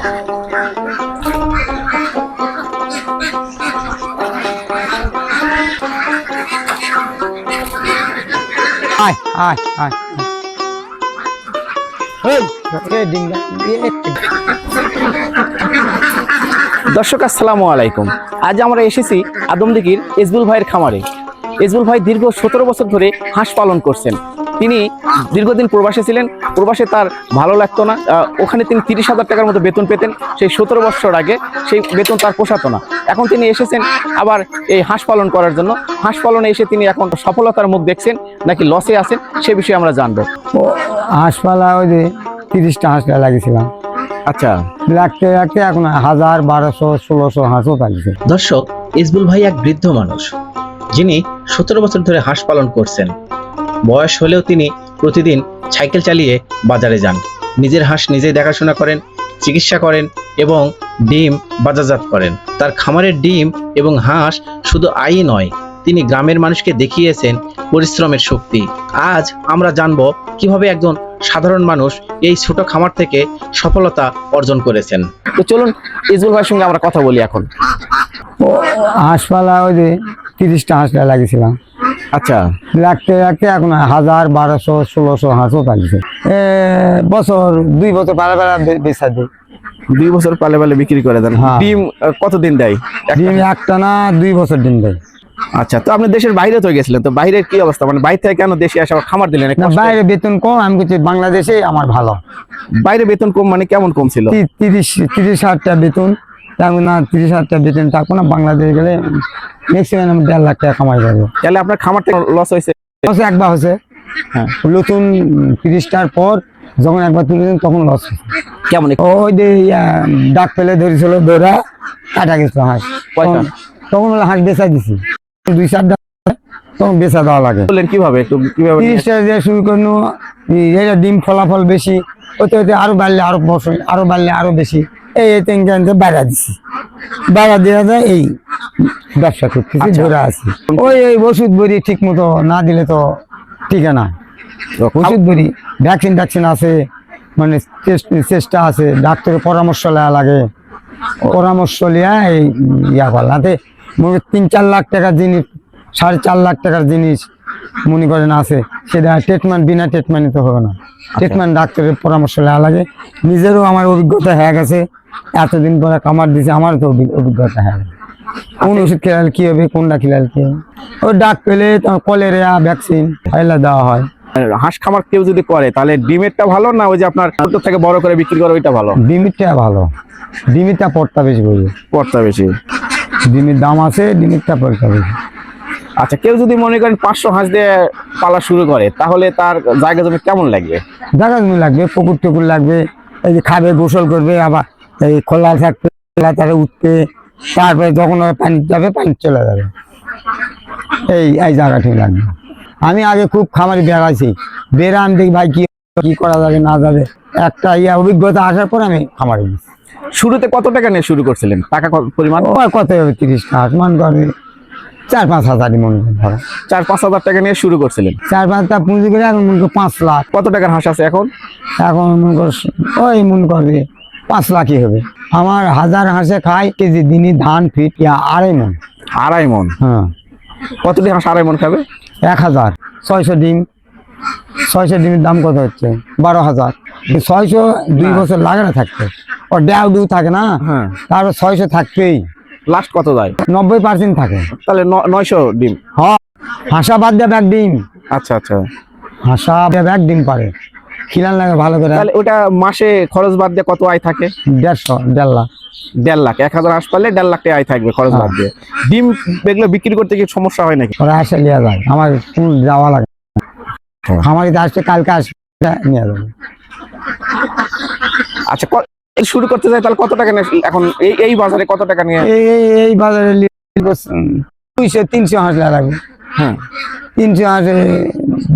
আয় আয় আয় দর্শক, আসসালামু আলাইকুম। আজ আমরা এসেছি আদমদিঘির ইসবুল ভাইয়ের খামারে। ইসবুল ভাই দীর্ঘ সতেরো বছর ধরে হাঁস পালন করছেন। তিনি দীর্ঘদিন প্রবাসে ছিলেন প্রবাসে তার ভালো লাগতো না। আহ, ওখানে তিনি তিরিশ হাজার টাকার মতো বেতন পেতেন। সেই সতেরো বছর আগে সেই বেতন তার পোষাতো না। এখন তিনি এসেছেন আবার এই হাঁস পালন করার জন্য। হাঁস পালনে এসে তিনি এখন সফলতার মুখ দেখছেন নাকি লসে আছেন সে বিষয়ে আমরা জানব। ও হাঁসপালা ওই যে তিরিশটা হাঁসটা লাগিয়েছিলাম। আচ্ছা। লাগতে লাগতে এখন হাজার বারোশো ষোলোশো হাঁসও পালিয়েছে। দর্শক ইসবুল ভাই এক বৃদ্ধ মানুষ। যিনি সতেরো বছর ধরে হাঁস পালন করছেন। বয়স হলেও তিনি প্রতিদিন সাইকেল চালিয়ে বাজারে যান। নিজের হাঁস নিজেই দেখাশোনা করেন চিকিৎসা করেন এবং ডিম বাজারজাত করেন। তার খামারের ডিম এবং হাঁস শুধু আয়ই নয় তিনি গ্রামের মানুষকে দেখিয়েছেন পরিশ্রমের শক্তি। আজ আমরা জানব কীভাবে একজন সাধারণ মানুষ এই ছোট খামার থেকে সফলতা অর্জন করেছেন। তো চলুন ইসবুল ভাইয়ের সঙ্গে আমরা কথা বলি এখন। হাঁসপালা ওই যে তিরিশটা হাঁসটা লাগিয়েছিলাম। আচ্ছা। লাগতে লাগতে এখন হাজার বারোশো ষোলোশো হাঁসও পালিয়েছে বছর দুই বছর পালা পালা বেচা দিই। দুই বছর পালে পালে বিক্রি করে দেন। হ্যাঁ। ডিম কতদিন দেয়? ডিম একটা না দুই বছর ডিম দেয়। আচ্ছা তো আপনি দেশের বাইরে তো গেছিলেন তো বাইরের কি অবস্থা? মানে বাইরে থেকে কেন দেশে আসা খামার দিলেন? না বাইরে বেতন কম আমি করছি বাংলাদেশে আমার ভালো। বাইরে বেতন কম মানে কেমন কম ছিল? তিরিশ তিরিশ হাজার টাকা বেতন তেমন না তিরিশ হাজার টাকা বেতন থাকব না বাংলাদেশে গেলে ম্যাক্সিমাম দেড় লাখ টাকা কামাই যাব তাহলে আপনার খামার থেকে লস হয়েছে? লস একবার হয়েছে। হ্যাঁ। নতুন তিরিশটার পর যখন একবার তুলেছেন তখন লস হয়েছে। কেমন ওই যে ইয়া, ডাক পেলে ধরেছিল দৌড়া কাটা গেছিল হাঁস? তখন- হাঁস বেচা দিছি। দুই চার ডাক তখন বেচা দেওয়া লাগে। বললেন কীভাবে? কীভাবে দিয়ে শুরু করল এটা ডিম ফলাফল বেশি হতে হতে আরও বাড়লে আরও ফসল আরও বাড়লে আরও বেশি। এই এই তিন জানতে বাড়া দিছি। বাড়া দেওয়া যায় এই ব্যবসা করতেছি আচ্ছা। ধরে আছি। ওই এই ওষুধ বড়ি ঠিক মতো না দিলে তো ঠিকানা। ওষুধ বড়ি ভ্যাকসিন ট্যাকসিন আছে মানে চেষ্টা আছে ডাক্তারের পরামর্শ নেওয়া লাগে। পরামর্শ লিয়া এই ইয়া করলাতে মনে তিন চার লাখ টাকার জিনিস সাড়ে চার লাখ টাকার জিনিস মনে করেন আছে। সেটা ট্রিটমেন্ট বিনা ট্রিটমেন্টে তো হবে না। ট্রিটমেন্ট ডাক্তারের পরামর্শ নেওয়া লাগে। নিজেরও আমার অভিজ্ঞতা হয়ে গেছে। এতদিন পরে কামার দিছে আমারও তো অভিজ্ঞতা হয়ে। কোন ওষুধ খেলালে কি হবে কোনটা খেলালে কি হবে? ওই ডাক পেলে কলেরিয়া ভ্যাকসিন এগুলা দেওয়া হয়। হাঁস খামার কেউ যদি করে তাহলে ডিমেরটা ভালো না ওই যে আপনার ছোট থেকে বড় করে বিক্রি করে ওইটা ভালো? ডিমিরটা ভালো। ডিমিরটা পড়তা বেশি বুঝি পড়তা বেশি। ডিমের দাম আছে ডিমিরটা পড়তা বেশি। আচ্ছা কেউ যদি মনে করেন পাঁচশো হাঁস দিয়ে পালা শুরু করে তাহলে তার জায়গা জমি কেমন লাগবে? জায়গা জমি লাগবে পুকুর টুকুর লাগবে এই যে খাবে গোসল করবে আবার এই খোলা থাকবে খোলা তারা উঠবে তারপরে যখন পানি যাবে পানি চলে যাবে। এই এই জায়গাটি লাগবে। আমি আগে খুব খামারি বেড়াইছি বেড়া আমি দেখি ভাই কি কি করা যাবে না যাবে। একটা ইয়া অভিজ্ঞতা আসার পর আমি খামারে গেছি। শুরুতে কত টাকা নিয়ে শুরু করছিলেন? টাকা কত পরিমাণ? কত হবে তিরিশ টাকা মান করে চার পাঁচ হাজারই মনে ধরো। চার পাঁচ হাজার টাকা নিয়ে শুরু করছিলেন? চার পাঁচটা পুঁজি করে এখন মনে করো পাঁচ লাখ। কত টাকার হাঁস আছে এখন? এখন মনে করো ওই মনে করবে পাঁচ লাখই হবে। আমার হাজার হাঁসে খাই কেজি দিনই ধান ফিট আড়াই মন। আড়াই মন? হ্যাঁ। কতটি হাঁস আড়াই মন খাবে? এক হাজার। ছয়শো ডিম। ছয়শো ডিমের দাম কত হচ্ছে? বারো হাজার। ছয়শো দুই বছর লাগে না থাকতে। ও ড্যাউ ডিউ থাকে না? হ্যাঁ। তারপর ছয়শো থাকতেই। লাস্ট কত যায় নব্বই পার্সেন্ট থাকে। তাহলে নয়শো ডিম। হ্যাঁ হাঁসা বাদ দেবে এক ডিম। আচ্ছা আচ্ছা। হাঁসা দেবে এক ডিম পারে। খিলান লাগে ভালো করে। তাহলে ওটা মাসে খরচ বাদ দিয়ে কত আয় থাকে? দেড়শো দেড় লাখ। দেড় লাখ। এক হাজার হাঁস পারলে দেড় লাখ টাকা আয় থাকবে খরচ বাদ দিয়ে। ডিম এগুলো বিক্রি করতে কি সমস্যা হয় নাকি? ওরা আসে নিয়ে যায়। আমার যাওয়া লাগে হ্যাঁ। আমার আসছে কালকে আসবে নিয়ে যাবে। আচ্ছা শুরু করতে যাই তাহলে কত টাকা নিয়ে এখন এই এই বাজারে কত টাকা নিয়ে এই এই এই বাজারে দুইশো তিনশো হাঁস নেওয়া লাগবে। হ্যাঁ। তিনশো হাঁসে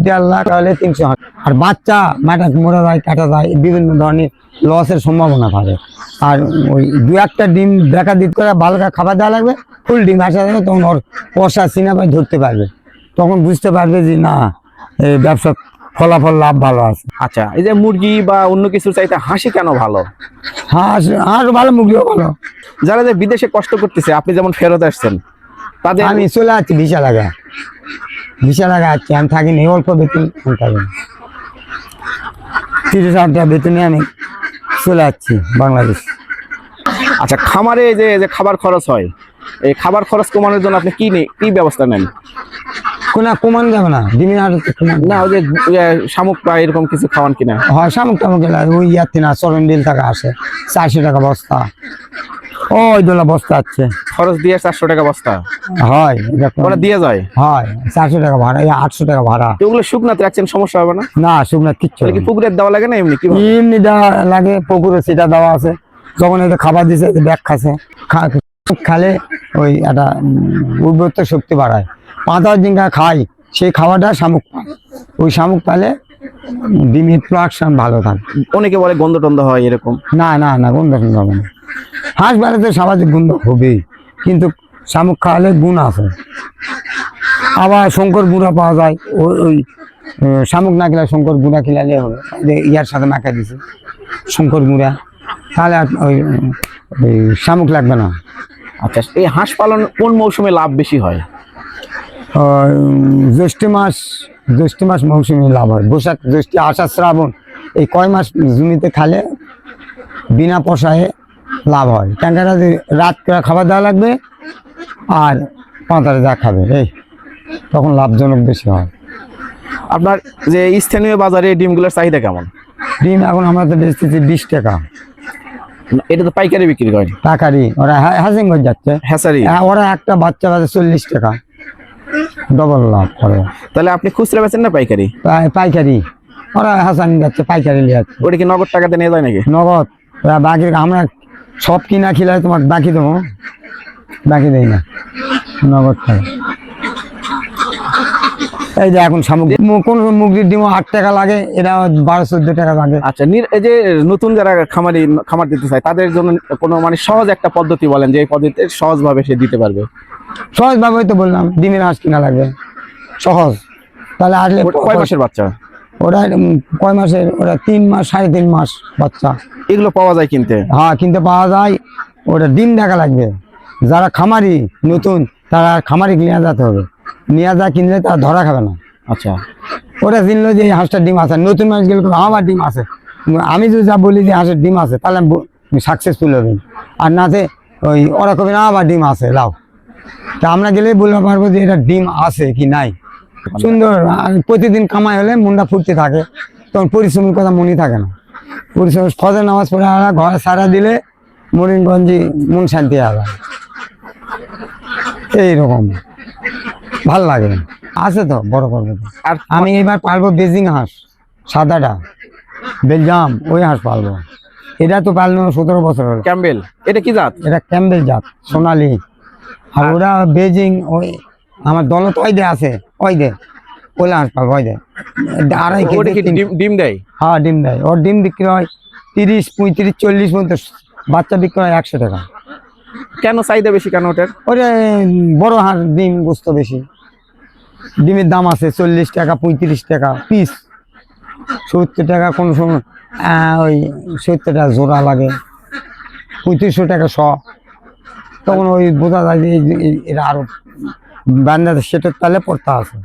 দেড় লাখ তাহলে তিনশো হাঁস। আর বাচ্চা মাটা মোড়া যায় কাটা যায় বিভিন্ন ধরনের লসের সম্ভাবনা থাকে। আর ওই দু একটা ডিম দেখা দিত করে ভালো করে খাবার দেওয়া লাগবে ফুল ডিম আসা যাবে তখন ওর পশা সিনেমায় ধরতে পারবে। তখন বুঝতে পারবে যে না এই ব্যবসা ফলাফল লাভ ভালো আছে। আচ্ছা এই যে মুরগি বা অন্য কিছুর চাইতে হাসি কেন ভালো? হাঁস হাঁস ভালো মুরগিও ভালো। যারা যে বিদেশে কষ্ট করতেছে আপনি যেমন ফেরত আসছেন তাদের আমি চলে যাচ্ছি ভিসা লাগা ভিসা লাগা আছি আমি থাকিনি অল্প বেতন থাকি। তিরিশ টাকা বেতনে আমি চলে যাচ্ছি বাংলাদেশ। আচ্ছা খামারে যে যে খাবার খরচ হয় এই খাবার খরচ কমানোর জন্য আপনি কি নেই কি ব্যবস্থা নেন? না কমান যাবে না হাটে না ওই যে এ, শামুক বা এরকম কিছু খাওয়ান কিনা? হয় শামুক টামুক ওই চরণ বিল টাকা আসে চারশো টাকা বস্তা। ওই দোলা বস্তা আছে। খরচ দিয়ে চারশো টাকা বস্তা? হয় ওরা দিয়ে যায়? হয় চারশো টাকা ভাড়া আটশো টাকা ভাড়া। ওগুলো শুকনাতে রাখছেন সমস্যা হবে না? না শুকনো কিচ্ছু কি পুকুরের দেওয়া লাগে না এমনি কি এমনি দেওয়া লাগে পুকুরে সেটা দেওয়া আছে। যখন এটা খাবার দিছে ব্যাগ খাসে খা- খালে ওই একটা উর্বরতা শক্তি বাড়ায়। পাতা জিঙ্গা খাই সেই খাওয়াটা শামুক পায়। ওই শামুক পালে ডিমের প্রোডাকশন ভালো থাকে। অনেকে বলে গন্ধ টন্ধ হয় এরকম। না না না গন্ধ টন্ধ হবে না। হাঁস বাড়াতে সামাজিক গুণ হবেই কিন্তু শামুক খাওয়ালে গুণ আছে। আবার শঙ্কর গুঁড়া পাওয়া যায় ওই ওই শামুক না খেলে শঙ্কর গুঁড়া খেলালে হবে। যে ইয়ার সাথে মাখা দিছে শঙ্কর গুঁড়া তাহলে ওই শামুক লাগবে না। আচ্ছা এই হাঁস পালন কোন মৌসুমে লাভ বেশি হয়? জ্যৈষ্ঠ মাস জ্যৈষ্ঠ মাস মৌসুমে লাভ হয়। বৈশাখ জ্যৈষ্ঠ আষাঢ় শ্রাবণ এই কয় মাস জমিতে খালে বিনা পয়সায় লাভ হয়। ট্যাঙ্কারা রাত করে খাবার দেওয়া লাগবে আর পাঁতারে যা খাবে এই তখন লাভজনক বেশি হয়। আপনার যে স্থানীয় বাজারে ডিমগুলোর চাহিদা কেমন? ডিম এখন আমরা তো বেচতেছি বিশ টাকা। এটা তো পাইকারি বিক্রি করে। টাকারি ওরা হ্যাজিং হয়ে যাচ্ছে। হ্যাসারি। হ্যাঁ, ওরা একটা বাচ্চা বাচ্চা চল্লিশ টাকা। ডবল লাভ করে। তাহলে আপনি খুচরা বেচেন না পাইকারি? পাইকারি। ওরা হাসান যাচ্ছে পাইকারি নিয়ে যাচ্ছে। ওটা কি নগদ টাকাতে নিয়ে যায় নাকি? নগদ। বাকি আমরা সব কিনা খেলে তোমার বাকি দেবো? বাকি দেই না। নগদ টাকা এই যে এখন সামগ্রী কোন মুগরির ডিমও আট টাকা লাগে এটা বারো চোদ্দ টাকা লাগে। আচ্ছা এই যে নতুন যারা খামারি খামার দিতে চায় তাদের জন্য কোনো মানে সহজ একটা পদ্ধতি বলেন যে এই পদ্ধতিতে সহজভাবে সে দিতে পারবে? সহজ ভাবে তো বললাম ডিমের হাঁস কিনা লাগবে। সহজ। তাহলে আসলে কয় মাসের বাচ্চা? ওরা কয় মাসের? ওরা তিন মাস সাড়ে তিন মাস বাচ্চা। এগুলো পাওয়া যায় কিনতে? হ্যাঁ কিনতে পাওয়া যায়। ওটা ডিম দেখা লাগবে। যারা খামারি নতুন তারা খামারি নিয়ে যেতে হবে। নিয়ে যা কিনলে তারা ধরা খাবে না। আচ্ছা। ওরা চিনলো যে এই হাঁসটার ডিম আছে। নতুন মানুষ গেলে আমার ডিম আছে। আমি যদি যা বলি যে হাঁসের ডিম আছে তাহলে আমি সাকসেসফুল হবে। আর নাতে ওই ওরা কবে না আমার ডিম আছে লাও। তা আমরা গেলে বলতে পারব যে এটা ডিম আছে কি নাই। সুন্দর আর প্রতিদিন কামাই হলে মনটা ফুটতে থাকে। তখন পরিশ্রমের কথা মনে থাকে না। পরিশ্রম ফজর নামাজ পড়ে আলা ঘরে সারা দিলে মরিনগঞ্জি মন শান্তি আলা। এইরকম। ভালো লাগে। আছে তো বড় করব আর আমি এবার পারব বেজিং হাঁস সাদাটা। বেলজাম ওই হাঁস পালবো এটা তো পালনো সতেরো বছর হলো। ক্যাম্বেল। এটা কি জাত? এটা ক্যাম্বেল জাত সোনালি। আর ওরা বেজিং ওই আমার দলত ওই দে আছে ওই দে। ওলা হাঁস পালবো ওই দে। আড়াই কেজি ডিম। ডিম দেয়? হ্যাঁ ডিম দেয়। ওর ডিম বিক্রি হয় তিরিশ পঁয়ত্রিশ চল্লিশ পর্যন্ত। বাচ্চা বিক্রি হয় একশো টাকা। কেন চাহিদা বেশি কেন ওটার? ওটা বড় হাঁস ডিম গোস্ত বেশি। ডিমের দাম আছে চল্লিশ টাকা পঁয়ত্রিশ টাকা পিস। সত্তর টাকা কোনো সময় ওই সত্তর টাকা জোড়া লাগে। পঁয়ত্রিশশো টাকা শ। তখন ওই বোঝা যায় যে এরা আরও বান্দাতে সেটার তালে পড়তে আছে।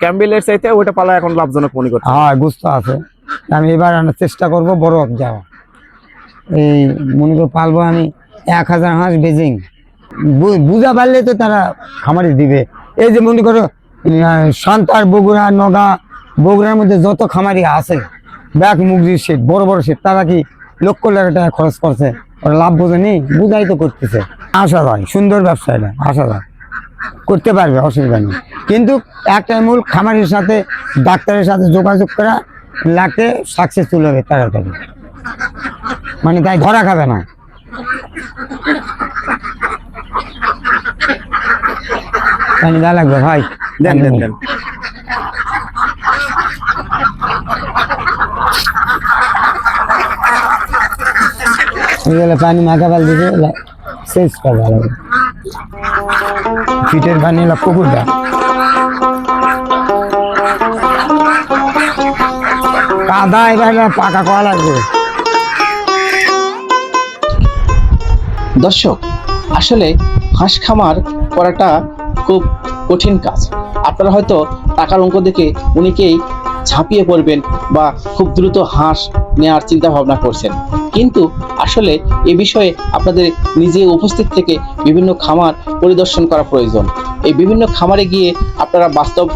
ক্যাম্বেলের চাইতে ওটা পালা এখন লাভজনক মনে করছে হ্যাঁ গোস্ত আছে। আমি এবার আনার চেষ্টা করব বড় যাওয়া এই মনে করে পালবো আমি এক হাজার হাঁস বেজিং। বুঝা পারলে তো তারা খামারি দিবে। এই যে মনে করো সান্তার বগুড়া নগা বগুড়ার মধ্যে যত খামারি আছে ব্যাগ মুগজির সেট বড় বড় সেট তারা কি লক্ষ লাখ টাকা খরচ করছে? ওরা লাভ বোঝেনি? বুঝাই তো করতেছে। আশা যায় সুন্দর ব্যবসা এটা আশা যায়। করতে পারবে অসুবিধা নেই। কিন্তু একটা মূল খামারের সাথে ডাক্তারের সাথে যোগাযোগ করা লাগতে সাকসেসফুল হবে তাড়াতাড়ি। মানে তাই ধরা খাবে না। পানি লাগবে ভাই। দেন দেন দেন। পানি মাখা পাল দিকে শেষ করা লাগবে পিঠের পানি হলো পুকুরটা। কাদা এবার পাকা করা লাগবে। দর্শক, আসলে হাঁস খামার করাটা খুব কঠিন কাজ। আপনারা হয়তো টাকার অঙ্ক দেখে অনেকেই ঝাঁপিয়ে পড়বেন বা খুব দ্রুত হাঁস নেওয়ার চিন্তা ভাবনা করছেন। কিন্তু আসলে এ বিষয়ে আপনাদের নিজে উপস্থিত থেকে বিভিন্ন খামার পরিদর্শন করা প্রয়োজন। এই বিভিন্ন খামারে গিয়ে আপনারা বাস্তব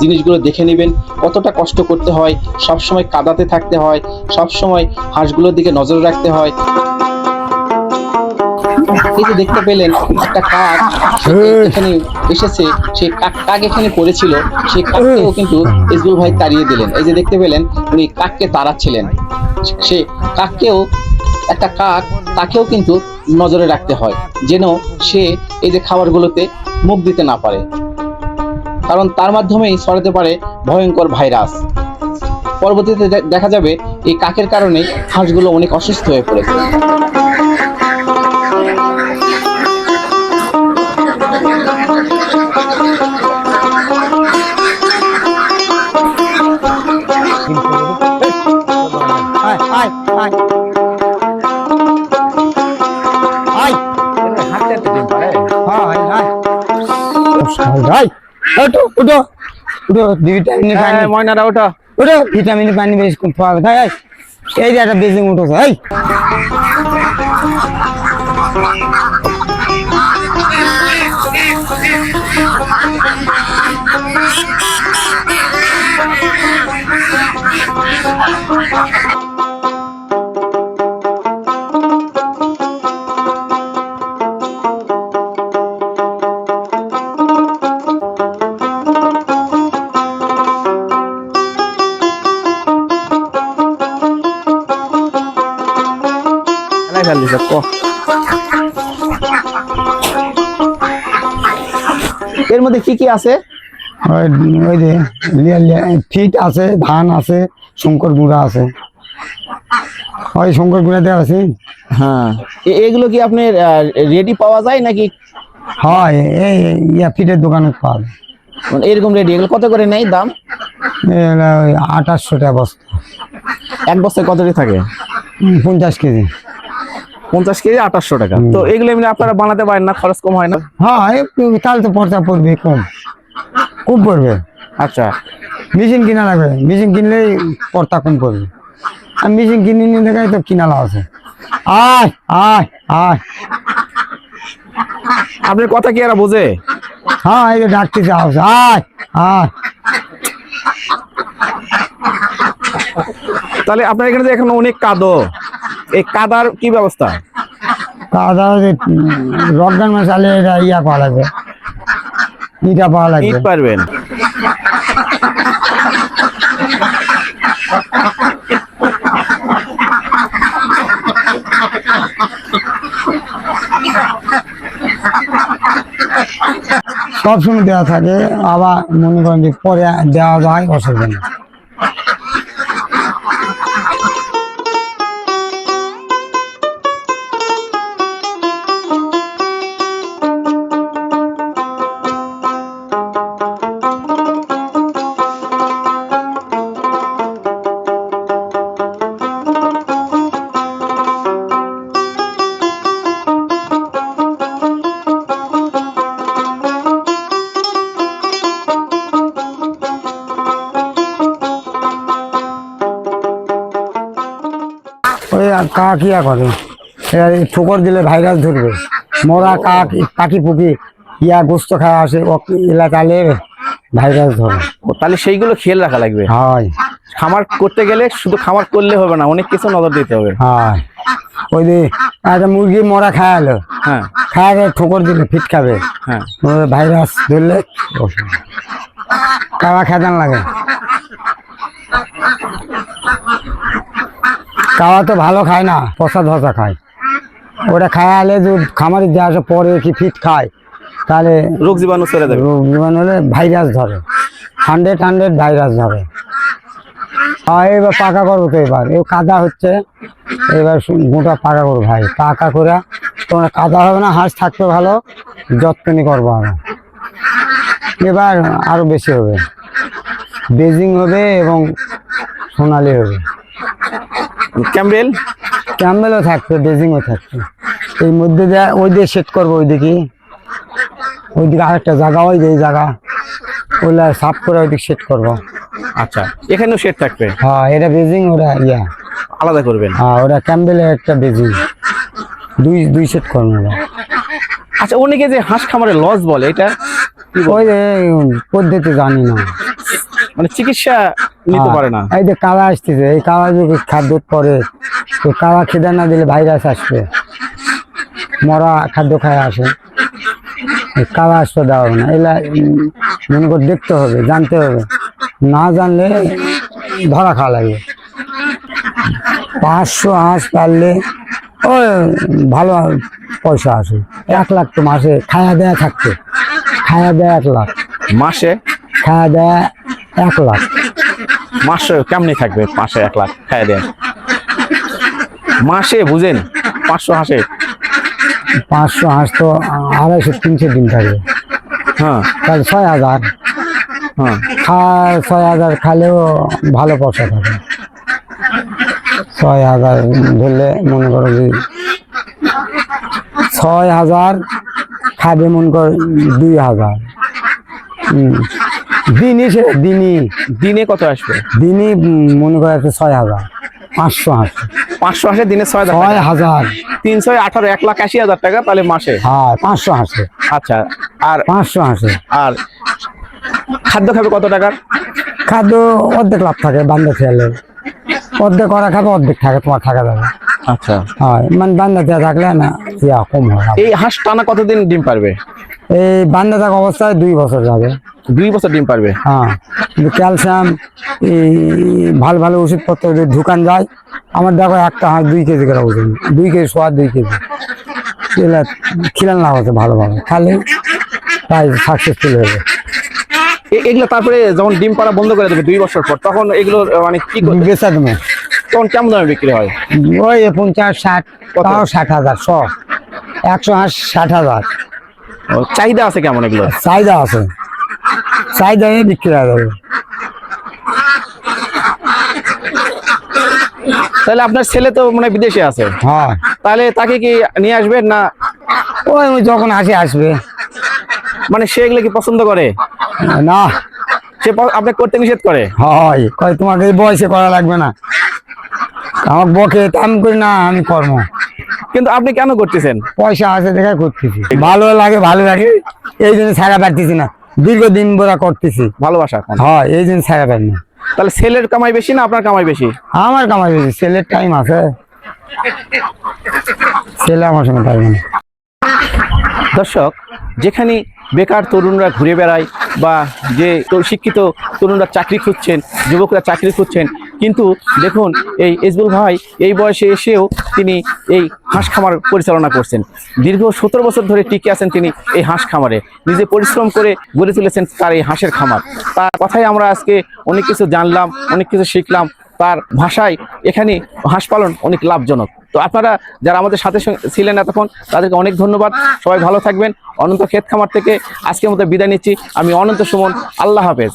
জিনিসগুলো দেখে নেবেন কতটা কষ্ট করতে হয় সব সময় কাদাতে থাকতে হয় সব সময় হাঁসগুলোর দিকে নজর রাখতে হয়। এই যে দেখতে পেলেন একটা কাক এখানে এসেছে সেই কাক কাক এখানে পড়েছিল সেই কাককেও কিন্তু ইসবুল ভাই তাড়িয়ে দিলেন। এই যে দেখতে পেলেন উনি কাককে তাড়াচ্ছিলেন। সে কাককেও একটা কাক, তাকেও কিন্তু নজরে রাখতে হয়, যেন সে এই যে খাবারগুলোতে মুখ দিতে না পারে। কারণ তার মাধ্যমেই ছড়াতে পারে ভয়ঙ্কর ভাইরাস। পরবর্তীতে দেখা যাবে এই কাকের কারণে হাঁসগুলো অনেক অসুস্থ হয়ে পড়েছে। উঠো উঠো উঠো ভিটামিন পানি হ্যাঁ, ময়নারা ওটা উঠো ভিটামিন পানি বেশি কম পাবে তাই এই, এই যে একটা বেজিং উঠেছে এই এলাই কি কি আছে? ওই যে ফিট আছে ধান আছে শঙ্কর গুঁড়া আছে। ওই শঙ্কর গুঁড়া দেওয়া আছে। হ্যাঁ। এগুলো কি আপনি রেডি পাওয়া যায় নাকি? হয় এই ইয়া ফিটের দোকানে পাওয়া যায়। মানে এরকম রেডি এগুলো কত করে নেই দাম? আঠাশশো টাকা বস্তা। এক বস্তায় কতটি থাকে? পঞ্চাশ কেজি। পঞ্চাশ কেজি আঠাশশো টাকা। তো এগুলো এমনি আপনারা বানাতে পারেন না খরচ কম হয় না? হ্যাঁ তাহলে তো পড়বে কম। কম পড়বে। আচ্ছা। মেশিন কিনা লাগবে। মেশিন কিনলেই কম পড়বে। আর মেশিন কিনে নিয়ে দেখাই তো কিনা লাভ আছে। আয় আয় আয়। আপনার কথা কি এরা বোঝে? হ্যাঁ এই যে আওয়াজ। আয় আয়। তাহলে আপনার এখানে এখন অনেক কাদো। এই কাদার কি ব্যবস্থা? দাদা যে রকগান মশালে এটা ইয়া পাওয়া লাগবে। ইটা পাওয়া লাগবে। ইট পারবেন। সবসময় দেওয়া থাকে আবার মনে করেন যে পরে দেওয়া যায় অসুবিধা নেই। কাক ইয়া করে ঠোকর দিলে ভাইরাস ধরবে। মরা কাক পাখি পুকি ইয়া গোস্ত খাওয়া আসে এলাকালে ভাইরাস ধরে। তাহলে সেইগুলো খেয়াল রাখা লাগবে। হয়। খামার করতে গেলে শুধু খামার করলে হবে না অনেক কিছু নজর দিতে হবে। হয়। ওই যে একটা মুরগি মরা খাওয়ালো হ্যাঁ। খাওয়ালে ঠোকর দিলে ফিট খাবে। হ্যাঁ। ভাইরাস ধরলে কাওয়া খেদান লাগে? কাওয়া তো ভালো খায় না প্রসাদ ধসা খায়। ওটা খাওয়ালে যে খামারে যে আসে পরে কি ফিট খায় তাহলে রোগ জীবাণু চলে যাবে রোগ জীবাণু হলে ভাইরাস ধরে হান্ড্রেড হান্ড্রেড ভাইরাস ধরে। আর এবার পাকা করব তো এবার। এ কাদা হচ্ছে এবার গোটা পাকা করব ভাই। পাকা করে তোমার কাদা হবে না হাঁস থাকবে ভালো যত্নি করব আমরা। এবার আরও বেশি হবে। বেজিং হবে এবং সোনালি হবে। ক্যাম্বেল? ক্যাম্বেলও থাকবে বেজিংও থাকবে এই মধ্যে দিয়ে ওই দিয়ে সেট করব ওইদিকে। ওইদিকে আরেকটা জায়গা ওই যে জায়গা। ওইটা সাফ করে ওইদিকে সেট করব। আচ্ছা এখানেও শেড থাকবে? হ্যাঁ এটা বেজিং ওরা ইয়া। আলাদা করবেন? হ্যাঁ ওটা ক্যাম্বেলের একটা বেজিং। দুই দুই সেট করব ওটা। আচ্ছা অনেকে যে হাঁস খামারে লস বলে এটা ওই যে পদ্ধতি জানি না। মানে চিকিৎসা নিতে হ্যাঁ, পারে না। এই যে কালা আসতেছে এই কালা যদি খাদ্য পরে তো কালা খেদা না দিলে ভাইরাস আসবে। মরা খাদ্য খায় আসে। কালা আসতে দেওয়া হবে না। উম, মনে করে দেখতে হবে জানতে হবে। না জানলে ধরা খাওয়া লাগবে পাঁচশো হাঁস পারলে ওই ভালো পয়সা আসে। এক লাখ তো মাসে খায়া দেয়া থাকতো। খায়া দেয়া এক লাখ। মাসে? খায়া দেয়া এক লাখ। মাসে কেমনি থাকবে? মাসে এক লাখ খাই দেন। মাসে বুঝেন পাঁচশো হাঁসে। পাঁচশো হাঁস তো আড়াইশো তিনশো দিন থাকবে হ্যাঁ। তাহলে ছয় হাজার। হ্যাঁ। ছয় হাজার খালেও ভালো পয়সা থাকে। ছয় হাজার ধরলে মনে করো যে ছয় হাজার খাবে মনে কর দুই হাজার। হুম। দিনই সে দিনই। দিনে কত আসবে? দিনই মনে করো একটা ছয় হাজার পাঁচশো হাঁস পাঁচশো হাঁসে দিনে ছয় ছয় হাজার। তিন ছয় আঠারো এক লাখ আশি হাজার টাকা তাহলে মাসে। হ্যাঁ পাঁচশো হাঁসে আচ্ছা আর পাঁচশো হাঁসে আর খাদ্য খাবে কত টাকার? খাদ্য অর্ধেক লাভ থাকে বান্ধা খেয়ালে অর্ধেক করা খাবে অর্ধেক থাকে তোমার থাকা যাবে। আচ্ছা। হয় মানে বান্ধা দেওয়া থাকলে না ইয়া কম হয়। এই হাঁস টানা কতদিন ডিম পারবে? এই বান্ধা থাকা অবস্থায় দুই বছর যাবে। দুই বছর ডিম পারবে। হ্যাঁ ক্যালসিয়াম ভালো ভালো ওষুধপত্র ঢুকান যায় আমার দেখো একটা হাঁস দুই কেজি করে ওজন দুই কেজি সোয়া দুই কেজি। খিলান লাভ আছে ভালো ভালো খালি তাই সাকসেসফুল হবে এগুলো তারপরে যখন ডিম পাড়া বন্ধ করে দেবে দুই বছর পর তখন এগুলো মানে কি বেচা তুমি তখন কেমন দামে বিক্রি হয়? ওই পঞ্চাশ ষাট? তাও ষাট হাজার শ। একশো হাঁস ষাট হাজার। চাহিদা আছে কেমন এগুলো চাহিদা আছে। চাহিদা বিক্রি হয়ে যাবে তাহলে আপনার ছেলে তো মানে বিদেশে আছে। হ্যাঁ। তাহলে তাকে কি নিয়ে আসবেন না? ওই যখন আসে আসবে। মানে সে এগুলো কি পছন্দ করে? না। সে আপনাকে করতে নিষেধ করে? হয়। কয় তোমাকে বয়সে করা লাগবে না। আমার বকে আমি করি না আমি কর্ম। কিন্তু আপনি কেন করতেছেন? পয়সা আছে দেখা করতেছি। ভালো লাগে ভালো লাগে। এই জন্য ছাড়া পারতেছি না। দীর্ঘদিন বোরা করতেছি। ভালোবাসা হ্যাঁ এই দিন ছাড়া পাই না। তাহলে সেলের কামাই বেশি না আপনার কামাই বেশি? আমার কামাই বেশি সেলের টাইম আছে। সেলে আমার সঙ্গে পারবে না। দর্শক যেখানে বেকার তরুণরা ঘুরে বেড়ায় বা যে শিক্ষিত তরুণরা চাকরি খুঁজছেন যুবকরা চাকরি খুঁজছেন কিন্তু দেখুন, এই এজবুল ভাই এই বয়সে এসেও তিনি এই হাঁস খামার পরিচালনা করছেন। দীর্ঘ সতেরো বছর ধরে টিকে আছেন তিনি এই হাঁস খামারে। নিজে পরিশ্রম করে গড়ে তুলেছেন তার এই হাঁসের খামার। তার কথাই আমরা আজকে অনেক কিছু জানলাম, অনেক কিছু শিখলাম। তার ভাষায় এখানে হাঁস পালন অনেক লাভজনক। তো আপনারা যারা আমাদের সাথে ছিলেন এতক্ষণ, তাদেরকে অনেক ধন্যবাদ। সবাই ভালো থাকবেন। অনন্ত ক্ষেত খামার থেকে আজকের মতো বিদায় নিচ্ছি। আমি অনন্ত সুমন। আল্লাহ হাফেজ।